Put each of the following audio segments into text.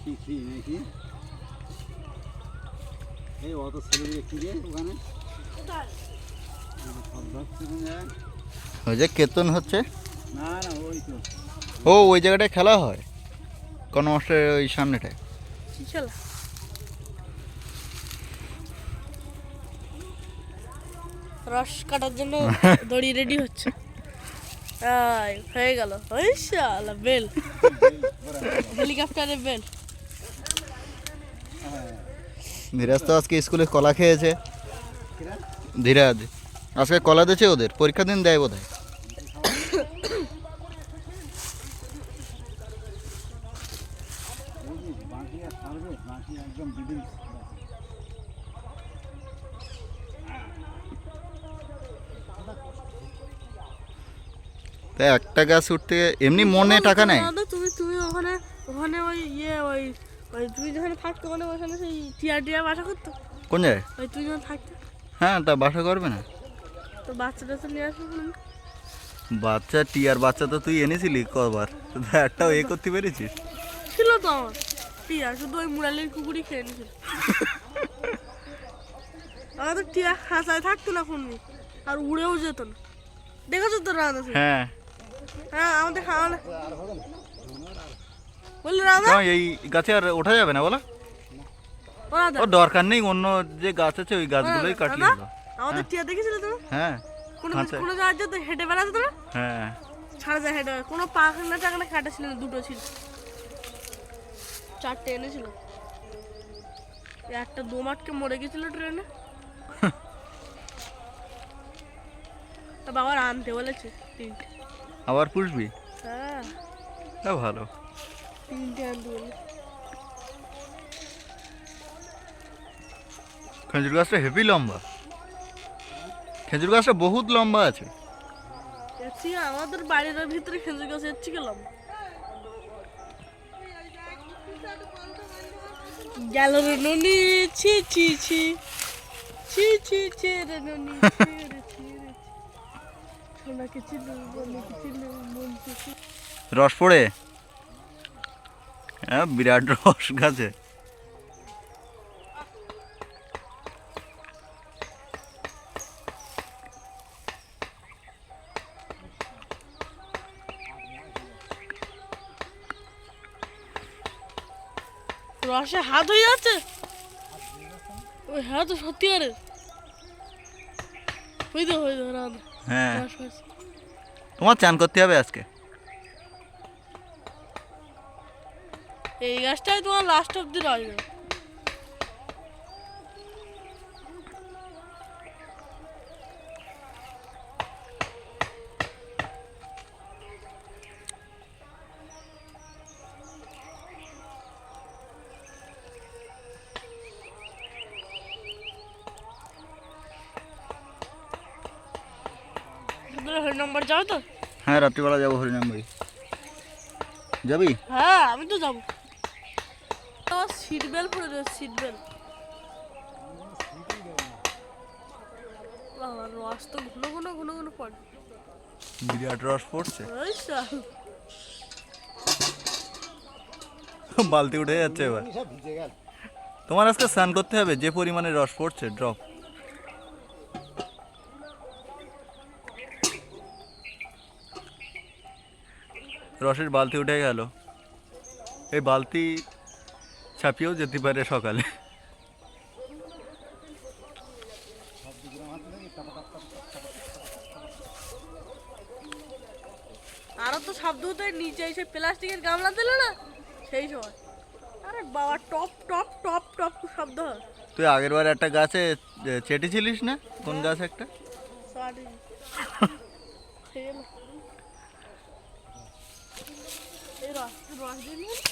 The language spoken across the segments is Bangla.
খি খি নাকি এই অত ছেলে কি রে ওখানে? সব ধরছে কোন জায়গায়? ওই যে কেতন হচ্ছে? না না ওই তো। ও ওই জায়গাটায় খেলা হয়? কোন মাস্টারের ওই সামনেটায়? চল রস কাটার জন্য দড়ি রেডি হচ্ছে। হয়ে গেল। বেল হেলিকপ্টারের বেল ধীরাজ তো আজকে স্কুলে কলা খেয়েছে? ধীরাজ আজকে কলা দিয়েছে ওদের? পরীক্ষা দিন দেয় বোধ হয় তাই একটা গাছ উঠতে এমনি মনে টাকা নেয় তুমি তুমি ওখানে ওখানে ওই ইয়ে ওই ওই তুমি যেখানে থাকতো ওখানে ওখানে সেই টিয়া টিয়া বাসা করতো? কোন জায়গায়? ওই তুমি যখন থাকতো? হ্যাঁ তা বাসা করবে না। তো বাচ্চা টাচ্চা নিয়ে আসবে বাচ্চা টিয়ার বাচ্চা তো তুই এনেছিলি কবার। তো একটাও এ করতে পেরেছিস? ছিল তো আমার। টিয়া শুধু ওই মুরালির কুকুরই খেয়ে নিয়েছিল। আমাদের টিয়া খাঁচায় থাকতো না কোনদিন আর উড়েও যেত না। দেখেছ তো রাধা হ্যাঁ। হ্যাঁ আমাদের কেন এই গাছে আর ওঠা যাবে না বলো। ও দরকার নেই অন্য যে গাছ আছে ওই গাছগুলোই কাটলে দাদা, আমাদের টিয়া দেখেছিলে তুমি? হ্যাঁ। কোনো। কোনো জায়গায় যেত হেঁটে বেড়াতো হ্যাঁ। ছাড়া যায় হেঁটে কোনো পাখানা টাখানা কাটা ছিল না দুটো ছিল। চারটে এনেছিল। একটা মরে গেছিল ট্রেনে। তা বাবার আনতে বলেছে তিনটে। আবার পুষবি? হ্যাঁ। ভালো। খেজুর গাছটা হেভি লম্বা। খেজুর গাছটা বহুত লম্বা আছে। আমাদের বাড়ির ভিতরে খেজুর গাছ এসছি গেলাম গেল রে ননি ছি ছি ছি। ছি ছি ছি রে ননি ছি রে ছি রে ছি। সোনাকে ছিল বনেকে ছিল থেকে রস পড়ে হ্যাঁ বিরাট রস গাছে। রসে হাত হয়ে যাচ্ছে? ওই হ্যাঁ তো সত্যি আরে। রাধা। হ্যাঁ। তোমার চান করতে হবে আজকে? এই গাছটাই তোমার লাস্ট অব্দি রসবে হরি নম্বর যাও তো? হ্যাঁ রাত্রিবেলা যাব হরিনাম বাড়ি যাবি? হ্যাঁ আমি তো যাব। সিট বেল্ট পরে রয়েছে সিট বেল্ট বাবা রস তো ঘন ঘন ঘন ঘন পড়ে। বিরাট রস পড়ছে? বালতি উঠে যাচ্ছে এবার। তোমার আজকে স্নান করতে হবে যে পরিমাণে রস পড়ছে ড্রপ রসের বালতি উঠে গেল। এই বালতি ছাপিয়েও যেতে পারে সকালে। আরও তো শব্দ হতো নিচে এসে প্লাস্টিকের গামলা দিল না সেই সময়। আরে বাবা টপ টপ টপ টপ শব্দ তুই আগের বার একটা গাছে চেটেছিলিস না? কোন গাছ একটা? সরি। এই রস রস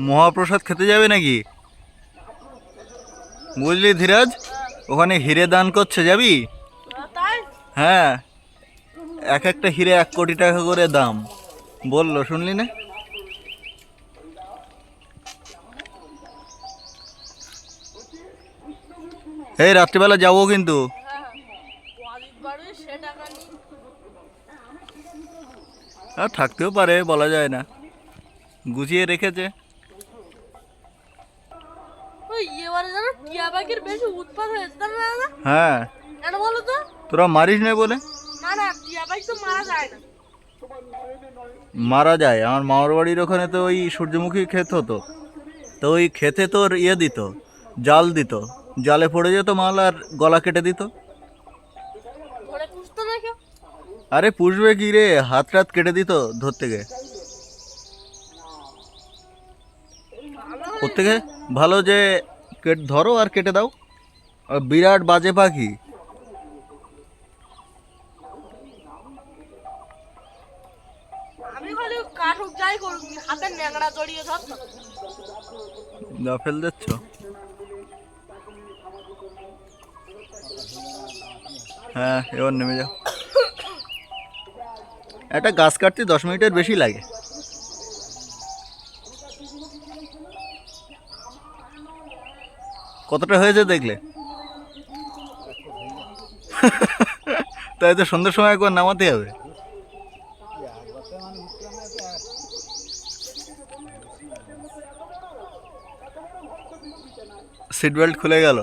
মহাপ্রসাদ খেতে যাবে নাকি? বুঝলি ধীরাজ ওখানে হিরে দান করছে যাবি? হ্যাঁ। এক একটা হিরে এক কোটি টাকা করে দাম। বলল শুনলি না? এই রাত্রিবেলা যাব কিন্তু। হ্যাঁ আর থাকতেও পারে বলা যায় না। গুছিয়ে রেখেছে। হ্যাঁ। তোরা মারিস না বলে। মারা যায়। আমার মামার বাড়ির ওখানে তো ওই সূর্যমুখী ক্ষেত হতো। তো ওই ক্ষেতে তোর ইয়ে দিত জাল দিত। জালে পড়ে যেত মাল আর গলা কেটে দিত। না আরে পুষবে কি রে? হাত রাত কেটে দিত ধরতে গিয়ে। ওর থেকে ভালো যে কেট ধরো আর কেটে দাও। বিরাট বাজে পাখি। দা ফেল দিচ্ছ? হ্যাঁ এবার নেমে যাও। একটা গাছ কাটতে দশ মিনিটের বেশি লাগে। কতটা হয়েছে দেখলে? তাই তো সন্ধ্যের সময় একবার নামাতে হবে। সিট বেল্ট খুলে গেল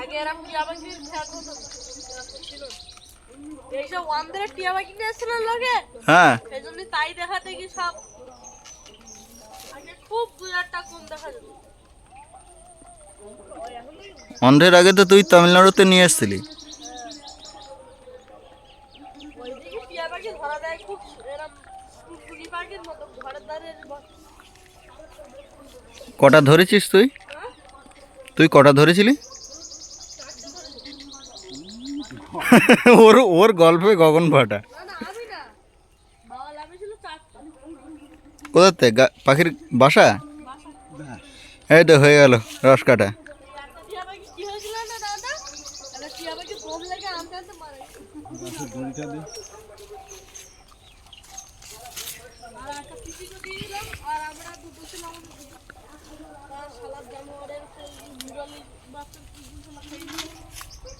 আগে এরকম টিয়া পাখির খেয়াল হতো না। ছিল না। এইসব হ্যাঁ। তাই দেখাতে কি সব। আগে খুব দু একটা কম দেখা যেত অন্ধের আগে তো তুই তামিলনাড়ুতে নিয়ে এসেছিলি। কটা ধরেছিস তুই? তুই কটা ধরেছিলি? ওর ওর গল্পে গগন ভাটা। না না আমি না। বাবা লাভেছিল চারটা। কোথাতে গা- পাখির বাসা? এই তো হয়ে গেল রস কাটা। দাদা একটা টিয়া পাখি কম লেগে আনতে আনতে মারা গেছে। গাছের দড়িটা দে আর একটা পিসিকে দিয়ে দিলাম আর আমরা দুটো ছিলাম আমাদের দুটো। আর শালার জানোয়ারের সেই বিড়ালি বাচ্চা দুটো খেয়ে নিয়ে